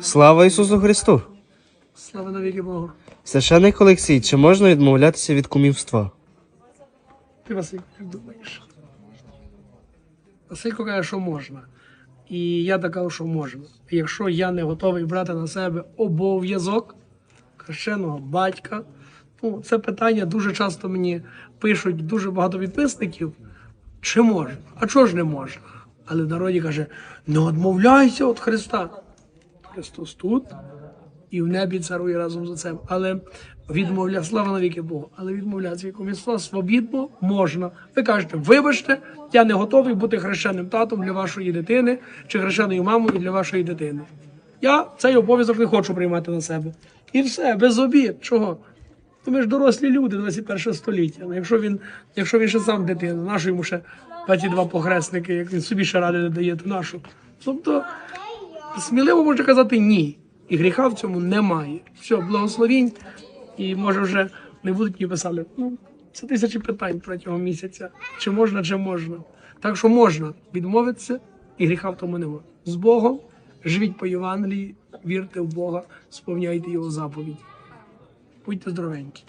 Слава Ісусу Христу! Слава навіки Богу. Священник Олексій, чи можна відмовлятися від кумівства? Ти Василь, як думаєш? Василько каже, що можна. І я так кажу, що можна. Якщо я не готовий брати на себе обов'язок хрещеного батька, ну, це питання дуже часто мені пишуть дуже багато підписників. Чи можна? А чого ж не можна? Але в народі каже: не відмовляйся від Христа. Христос тут і в небі царує разом з отцем. Але відмовля, слава навіки Богу, але відмовлятися від комісла свобідно можна. Ви кажете, вибачте, я не готовий бути хрещеним татом для вашої дитини чи хрещеною мамою для вашої дитини. Я цей обов'язок не хочу приймати на себе. І все, без обід. Чого? Ну, ми ж дорослі люди 21 століття. Ну, якщо він, якщо він ще сам дитина, нашу йому ще 22 похресники, як він собі ще ради не дає, то нашу. Тобто сміливо можна казати ні. І гріха в цьому немає. Все, благословінь, і може вже не будуть мені писали. Ну, це тисячі питань протягом місяця. Чи можна, чи можна. Так що можна відмовитися, і гріха в тому немає. З Богом живіть по Євангелії, вірте в Бога, сповняйте його заповідь. muito Drovenk.